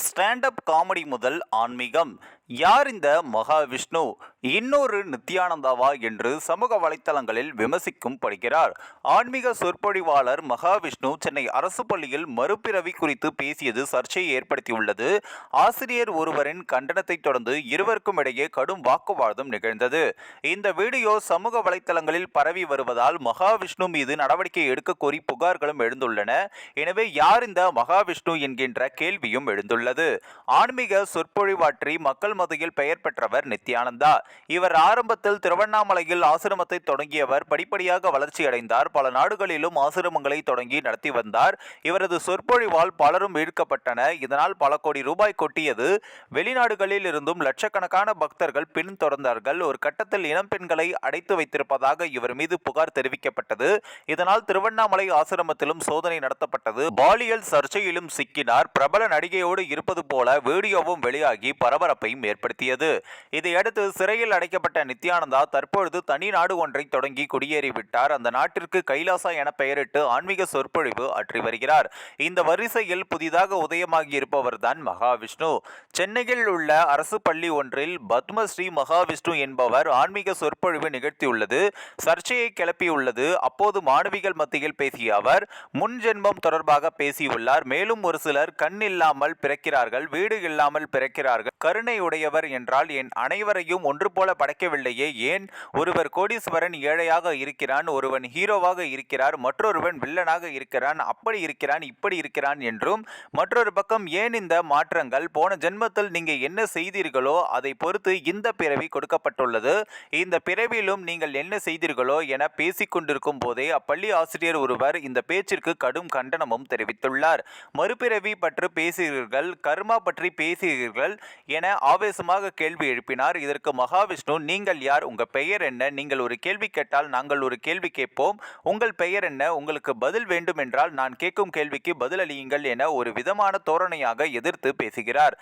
Stand up comedy முதல் ஆன்மீகம். யார் இந்த மகாவிஷ்ணு? இன்னொரு நித்யானந்தாவா என்று சமூக வலைத்தளங்களில் விமர்சிக்கும் படுகிறார். ஆன்மீக சொற்பொழிவாளர் மகாவிஷ்ணு சென்னை அரசு பள்ளியில் மறுபிறவி குறித்து பேசியது சர்ச்சையை ஏற்படுத்தியுள்ளது. ஆசிரியர் ஒருவரின் கண்டனத்தை தொடர்ந்து இருவருக்கும் இடையே கடும் வாக்குவாதம் நிகழ்ந்தது. இந்த வீடியோ சமூக வலைத்தளங்களில் பரவி வருவதால் மகாவிஷ்ணு மீது நடவடிக்கை எடுக்க கோரி புகார்களும் எழுந்துள்ளன. எனவே யார் இந்த மகாவிஷ்ணு என்கின்ற கேள்வியும் எழுந்துள்ளது. ஆன்மீக சொற்பொழிவாற்றி மக்கள் மத்தியில் பெயர் பெற்றவர் நித்யானந்தா. இவர் ஆரம்பத்தில் திருவண்ணாமலையில் ஆசிரமத்தை தொடங்கியவர் படிப்படியாக வளர்ச்சியடைந்தார். பல நாடுகளிலும் ஆசிரமங்களை தொடங்கி நடத்தி வந்தார். இவரது சொற்பொழிவால் பலரும் ஈழ்க்கப்பட்டன இதனால் பல கோடி ரூபாய் கொட்டியது. வெளிநாடுகளில் இருந்தும் லட்சக்கணக்கான பக்தர்கள் பின்தொடர்ந்தார்கள் ஒரு கட்டத்தில் இளம் பெண்களை அடைத்து வைத்திருப்பதாக இவர் மீது புகார் தெரிவிக்கப்பட்டது. இதனால் திருவண்ணாமலை ஆசிரமத்திலும் சோதனை நடத்தப்பட்டது. பாலியல் சர்ச்சையிலும் சிக்கினார். பிரபல நடிகையோடு இருப்பது போல வீடியோவும் வெளியாகி பரபரப்பையும் ஏற்படுத்தியது. இதையடுத்து சிறையில் அடைக்கப்பட்ட நித்யானந்தா தற்பொழுது தனி நாடு ஒன்றை தொடங்கி குடியேறிவிட்டார். அந்த நாட்டிற்கு கைலாசா என பெயரிட்டு ஆன்மீக சொற்பொழிவு ஆற்றி வருகிறார். இந்த வரிசையில் புதிதாக உதயமாகியிருப்பவர்தான் மகாவிஷ்ணு. சென்னையில் உள்ள அரசு பள்ளி ஒன்றில் பத்மஸ்ரீ மகாவிஷ்ணு என்பவர் ஆன்மீக சொற்பொழிவு நிகழ்த்தியுள்ளது சர்ச்சையை கிளப்பியுள்ளது. அப்போது மாணவிகள் மத்தியில் பேசிய அவர் முன் ஜென்மம் தொடர்பாக பேசியுள்ளார். மேலும் ஒரு சிலர் கண் இல்லாமல் பிறக்கிறார்கள் வீடு இல்லாமல் பிறக்கிறார்கள். கருணை உடையவர் என்றால் என் அனைவரையும் ஒன்று போல படைக்கவில்லையே ஏன் ஒருவர் கோடீஸ்வரன் ஏழையாக இருக்கிறான் ஒருவன் ஹீரோவாக இருக்கிறார் மற்றொருவன் வில்லனாக இருக்கிறான் அப்படி இருக்கிறான் இப்படி இருக்கிறான் என்றும் மற்றொரு பக்கம் ஏன் இந்த மாற்றங்கள்? போன ஜென்மத்தில் நீங்கள் என்ன செய்தீர்களோ அதை பொறுத்து இந்த பிறவி கொடுக்கப்பட்டுள்ளது. இந்த பிறவியிலும் நீங்கள் என்ன செய்தீர்களோ என பேசிக்கொண்டிருக்கும் போதே அப்பள்ளி ஆசிரியர் ஒருவர் இந்த பேச்சிற்கு கடும் கண்டனமும் தெரிவித்துள்ளார். மறுபிறவி பற்றி பேசுகிறீர்கள் கர்மா பற்றி பேசுகிறீர்கள் என ஆவேசமாக கேள்வி எழுப்பினார். இதற்கு மகாவிஷ்ணு நீங்கள் யார்? உங்கள் பெயர் என்ன? நீங்கள் ஒரு கேள்வி கேட்டால் நாங்கள் ஒரு கேள்வி கேட்போம். உங்கள் பெயர் என்ன? உங்களுக்கு பதில் வேண்டும் என்றால் நான் கேட்கும் கேள்விக்கு பதில் அளியுங்கள் என ஒரு விதமான தோரணையாக எதிர்த்து பேசுகிறார்.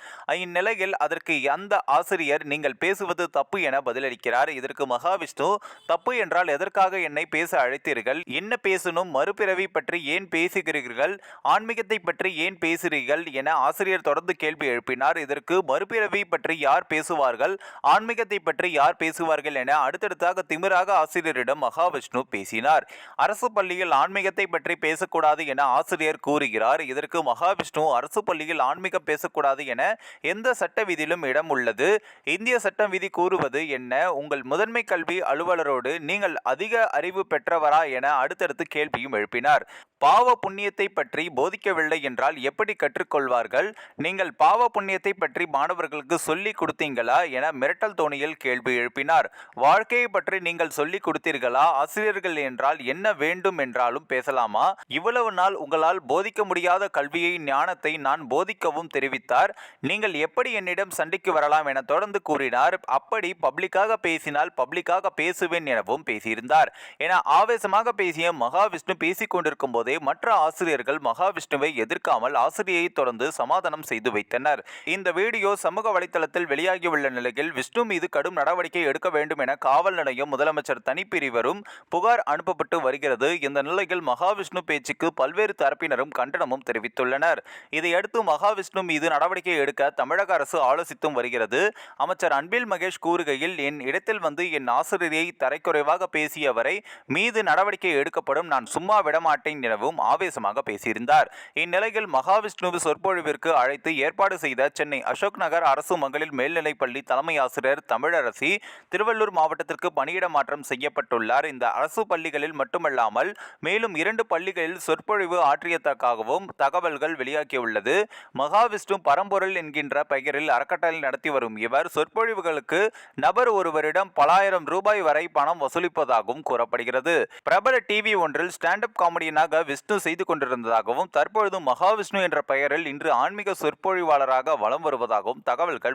இந்நிலையில் அதற்கு அந்த ஆசிரியர் நீங்கள் பேசுவது தப்பு என பதிலளிக்கிறார். இதற்கு மகாவிஷ்ணு தப்பு என்றால் எதற்காக என்னை பேச அழைத்தீர்கள்? என்ன பேசணும்? மறுபிறவி பற்றி ஏன் பேசுகிறீர்கள்? ஆன்மீகத்தை பற்றி ஏன் பேசுகிறீர்கள் என ஆசிரியர் தொடர்ந்து கேள்வி எழுப்பினார். இதற்கு மறுபிறவி பற்றி யார் பேசுவார்கள்? ஆன்மீகத்தை பற்றி யார் பேசுவார்கள் என அடுத்தடுத்தாக திமிராக ஆசிரியரிடம் மகாவிஷ்ணு பேசினார். அரசு பள்ளியில் ஆன்மீகத்தை பற்றி பேசக்கூடாது என ஆசிரியர் கூறுகிறார். இதற்கு மகாவிஷ்ணு அரசு பள்ளியில் ஆன்மீகம் பேசக்கூடாது என எந்த சட்ட விதியிலும் இடம் உள்ளது. இந்திய சட்டம் விதி கூறுவது என்ன? உங்கள் முதன்மை கல்வி அலுவலரோடு நீங்கள் அதிக அறிவு பெற்றவரா என அடுத்தடுத்து கேள்வியும் எழுப்பினார். பாவ புண்ணியத்தை பற்றி போதிக்கவில்லை என்றால் எப்படி கற்றுக்கொள்வார்கள்? நீங்கள் பாவ புண்ணியத்தை பற்றி மாணவர்களுக்கு சொல்லிக் கொடுத்தீங்களா என மிரட்டல் தோணியில் கேள்வி எழுப்பினார். வாழ்க்கையை பற்றி நீங்கள் சொல்லிக் கொடுத்தீர்களா? ஆசிரியர்கள் என்றால் என்ன வேண்டும் என்றாலும் பேசலாமா? இவ்வளவு நாள் உங்களால் போதிக்க முடியாத கல்வியை ஞானத்தை நான் போதிக்கவும் தெரிவித்தார். நீங்கள் எப்படி என்னிடம் சண்டைக்கு வரலாம் என தொடர்ந்து கூறினார். அப்படி பப்ளிக்காக பேசினால் பப்ளிக்காக பேசுவேன் எனவும் பேசியிருந்தார். என ஆவேசமாக பேசிய மகாவிஷ்ணு பேசிக் கொண்டிருக்கும் போதே மற்ற ஆசிரியர்கள் மகாவிஷ்ணுவை எதிர்க்காமல் ஆசிரியை தொடர்ந்து சமாதானம் செய்து வைத்தனர். இந்த வீடியோ சமூக வலைதளத்தில் வெளியாகியுள்ள நிலையில் விஷ்ணு மீது கடும் நடவடிக்கை எடுக்க வேண்டும் என காவல் நிலையம் முதலமைச்சர் தனிப்பிரிவரும் புகார் அனுப்பப்பட்டு வருகிறது. இந்த நிலையில் மகாவிஷ்ணு பேச்சுக்கு பல்வேறு தரப்பினரும் கண்டனமும் தெரிவித்துள்ளனர். இதையடுத்து மகாவிஷ்ணு மீது நடவடிக்கை எடுக்க தமிழக அரசு ஆலோசித்தும் வருகிறது. அமைச்சர் அன்பில் மகேஷ் கூறுகையில் என் இடத்தில் வந்து என் ஆசிரியரை தரைக்குறைவாக பேசியவரை மீது நடவடிக்கை எடுக்கப்படும் நான் சும்மா விடமாட்டேன் எனவும் ஆவேசமாக பேசியிருந்தார். இந்நிலையில் மகாவிஷ்ணு சொற்பொழிவிற்கு அழைத்து ஏற்பாடு செய்த சென்னை அசோக் நகர் அரசு மகளிர் மேல்நிலைப்பள்ளி தலைமை ஆசிரியர் தமிழரசி திருவள்ளூர் மாவட்டத்திற்கு பணியிட மாற்றம் செய்யப்பட்டுள்ளார். இந்த அரசு பள்ளிகளில் மட்டுமல்லாமல் மேலும் இரண்டு பள்ளிகளில் சொற்பொழிவு ஆற்றியதற்காகவும் தகவல்கள் வெளியாகியுள்ளது. மகாவிஷ்ணு பரம்பொருள் என்கின்ற பெயரில் அறக்கட்டளை நடத்தி வரும் இவர் சொற்பொழிவுகளுக்கு நபர் ஒருவரிடம் பலாயிரம் ரூபாய் வரை பணம் வசூலிப்பதாகவும் கூறப்படுகிறது. பிரபல டிவி ஒன்றில் ஸ்டாண்ட் அப் காமெடியனாக விஷ்ணு செய்து கொண்டிருந்ததாகவும் தற்பொழுது மகாவிஷ்ணு என்ற பெயரில் இன்று ஆன்மீக சொற்பொழிவாளராக வலம் வருவதாகவும் தகவல்கள்